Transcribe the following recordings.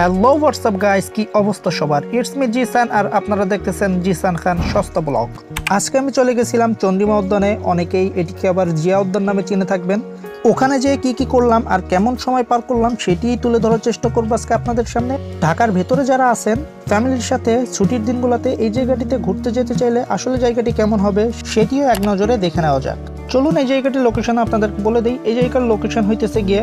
Hello WhatsApp guys কি অবস্থা সবার? ইটস মি জিসান আর আপনারা দেখতেছেন জিসান খান সস্তা ব্লগ। আজকে আমি চলে গেছিলাম চন্ডিমা উদ্যানে, অনেকেই এটিকে আবার জিয়া উদ্যান নামে চিনে থাকবেন। ওখানে যেয়ে কি কি করলাম আর কেমন সময় পার করলাম সেটিই তুলে ধরার চেষ্টা করব আজকে আপনাদের সামনে। ঢাকার ভেতরে যারা আছেন, ফ্যামিলির সাথে ছুটির দিনগুলোতে এই জায়গাটিতে ঘুরতে যেতে চাইলে আসলে জায়গাটি কেমন হবে সেটিও এক নজরে দেখে নেওয়া যাক। চলুন এই জায়গাটির লোকেশন আপনাদেরকে বলে দিই। এই জায়গার লোকেশন হইতেছে গিয়ে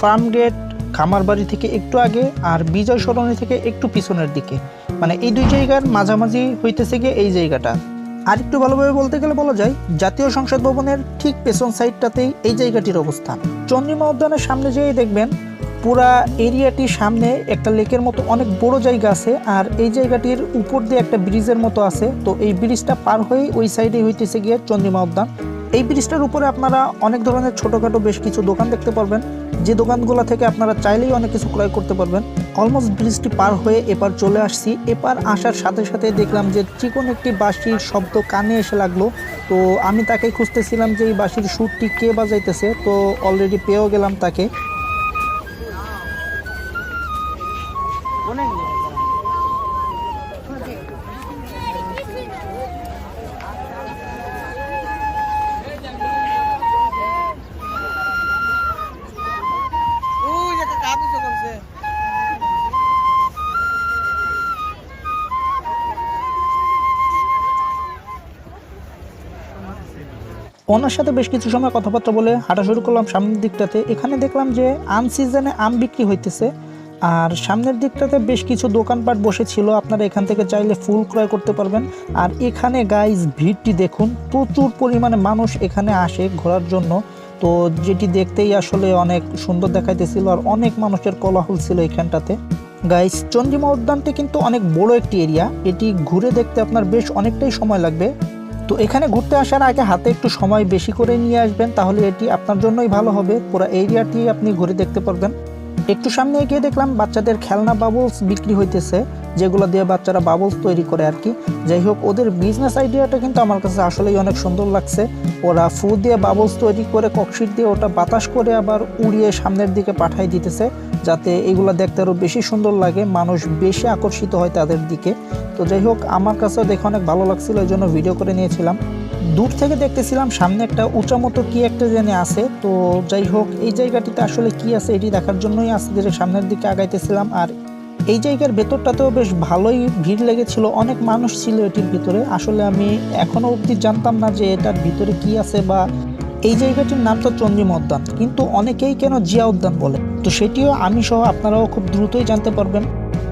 ফার্ম গেট খামারবাড়ি থেকে একটু আগে আর বিজয় সরণি থেকে একটু পিছনের দিকে। মানে এই দুই জায়গার মাঝামাঝি হইতেছে গিয়ে এই জায়গাটা। আর একটু ভালোভাবে বলতে গেলে বলা যায়, জাতীয় সংসদ ভবনের ঠিক পেছন সাইডটাতেই এই জায়গাটির অবস্থান। চন্দ্রিমা উদ্যানের সামনে যেয়ে দেখবেন, পুরা এরিয়াটির সামনে একটা লেকের মতো অনেক বড় জায়গা আছে আর এই জায়গাটির উপর দিয়ে একটা ব্রিজের মতো আছে। তো এই ব্রিজটা পার হয়ে ওই সাইডে হইতেছে গিয়ে চন্দ্রিমা উদ্যান। এই ব্রিজটার উপরে আপনারা অনেক ধরনের ছোটোখাটো বেশ কিছু দোকান দেখতে পারবেন। যে দোকানগুলো থেকে আপনারা চাইলেই অনেক কিছু ক্রয় করতে পারবেন। অলমোস্ট ব্রিজটি পার হয়ে এপার চলে আসছি। এপার আসার সাথে সাথে দেখলাম যে চিকন একটি বাঁশির শব্দ কানে এসে লাগল। তো আমি তাকে খুঁজতেছিলাম যে এই বাঁশির সুরটি কে বাজাইতেছে। তো অলরেডি পেয়েও গেলাম তাকে। ওনার সাথে বেশ কিছু সময় কথাবার্তা বলে হাঁটা শুরু করলাম সামনের দিকটাতে। এখানে দেখলাম যে আন সিজনে আম বিক্রি হইতেছে। আর সামনের দিকটাতে বেশ কিছু দোকানপাট বসেছিল। আপনারা এখান থেকে চাইলে ফুল ক্রয় করতে পারবেন। আর এখানে গাইজ ভিড়টি দেখুন, প্রচুর পরিমাণে মানুষ এখানে আসে ঘোরার জন্য। তো যেটি দেখতেই আসলে অনেক সুন্দর দেখাইতেছিল আর অনেক মানুষের কোলাহল ছিল এখানটাতে। গাইস চন্দ্রিমা উদ্যানটি কিন্তু অনেক বড় একটি এরিয়া এটি ঘুরে দেখতে আপনার বেশ অনেকটাই সময় লাগবে। তো এখানে ঘুরতে আসার আগে হাতে একটু সময় বেশি করে নিয়ে আসবেন, তাহলে এটি আপনার জন্যই ভালো হবে। পুরো এরিয়াটি আপনি ঘুরে দেখতে পারবেন। একটু সামনে এগিয়ে দেখলাম, বাচ্চাদের খেলনা বাবলস বিক্রি হইতেছে। যেগুলো দিয়ে বাচ্চারা বাবলস তৈরি করে আর কি। যাই হোক, ওদের বিজনেস আইডিয়াটা কিন্তু আমার কাছে আসলেই অনেক সুন্দর লাগছে। ওরা ফু দিয়ে বাবলস তৈরি করে ককশিট দিয়ে ওটা বাতাস করে আবার উড়িয়ে সামনের দিকে পাঠাই দিতেছে, যাতে এগুলো দেখতে আরও বেশি সুন্দর লাগে, মানুষ বেশি আকর্ষিত হয় তাদের দিকে। তো যাই হোক, আমার কাছেও দেখে অনেক ভালো লাগছিল, এই জন্য ভিডিও করে নিয়েছিলাম। দূর থেকে দেখতেছিলাম, সামনে একটা উঁচা মতো কি একটা জেনে আছে। তো যাই হোক, এই জায়গাটিতে আসলে কি আছে, এটি দেখার জন্যই আস্তে ধীরে সামনের দিকে আগাইতেছিলাম। আর এই জায়গার ভেতরটাতেও বেশ ভালোই ভিড় লেগেছিল। অনেক মানুষ ছিল এটির ভিতরে। আসলে আমি এখনও অবধি জানতাম না যে এটার ভিতরে কি আছে বা এই জায়গাটির নাম তো চন্দ্রিমা উদ্যান কিন্তু অনেকেই কেন জিয়া উদ্যান বলে? তো সেটিও আমি সহ আপনারাও খুব দ্রুতই জানতে পারবেন।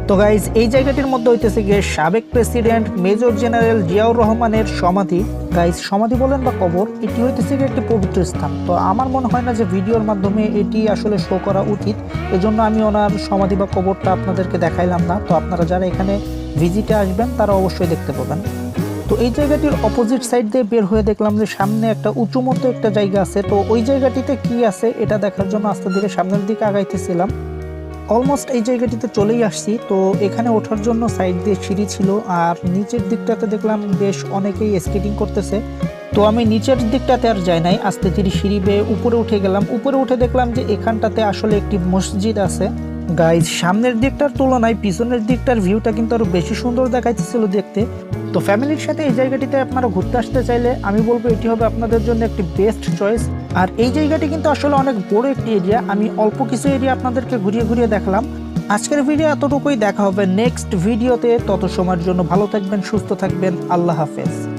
তো গাইজ এই জায়গাটির মধ্যে হইতেছে গিয়ে সাবেক প্রেসিডেন্ট মেজর জেনারেল জিয়াউর রহমানের সমাধি। গাইজ সমাধি বলেন বা কবর, এটি হইতেছে একটি পবিত্র স্থান। তো আমার মনে হয় না যে ভিডিওর মাধ্যমে এটি আসলে শো করা উচিত। এজন্য আমি ওনার সমাধি বা কবরটা আপনাদেরকে দেখাইলাম না। তো আপনারা যারা এখানে ভিজিটে আসবেন, তারা অবশ্যই দেখতে পাবেন। তো এই জায়গাটির অপোজিট সাইড দিয়ে বের হয়ে দেখলাম যে সামনে একটা উঁচু মতো একটা জায়গা আছে। তো ওই জায়গাটিতে কি আছে, এটা দেখার জন্য আস্তে ধীরে সামনের দিকে আগাইতেছিলাম। অলমোস্ট এই জায়গাটিতে চলেই আসছি। তো এখানে ওঠার জন্য সাইড দিয়ে সিঁড়ি ছিল আর নিচের দিকটাতে দেখলাম বেশ অনেকেই স্কেটিং করতেছে। তো আমি নিচের দিকটাতে আর যাই নাই, আস্তে ধীরে সিঁড়ি বেয়ে উপরে উঠে গেলাম। উপরে উঠে দেখলাম যে এখানটাতে আসলে একটি মসজিদ আছে। গাইজ সামনের দিকটার তুলনায় পিছনের দিকটার ভিউটা কিন্তু আরও বেশি সুন্দর দেখাইতেছিল দেখতে। তো ফ্যামিলির সাথে এই জায়গাটিতে আপনারা ঘুরতে আসতে চাইলে আমি বলব এটি হবে আপনাদের জন্য একটি বেস্ট চয়েস আর এই জায়গাটি কিন্তু আসলে অনেক বড় একটি এরিয়া আমি অল্প কিছু এরিয়া আপনাদেরকে ঘুরিয়ে ঘুরিয়ে দেখলাম। আজকের ভিডিও এতটুকুই। দেখা হবে নেক্সট ভিডিওতে তত সময়ের জন্য ভালো থাকবেন, সুস্থ থাকবেন। আল্লাহ হাফেজ।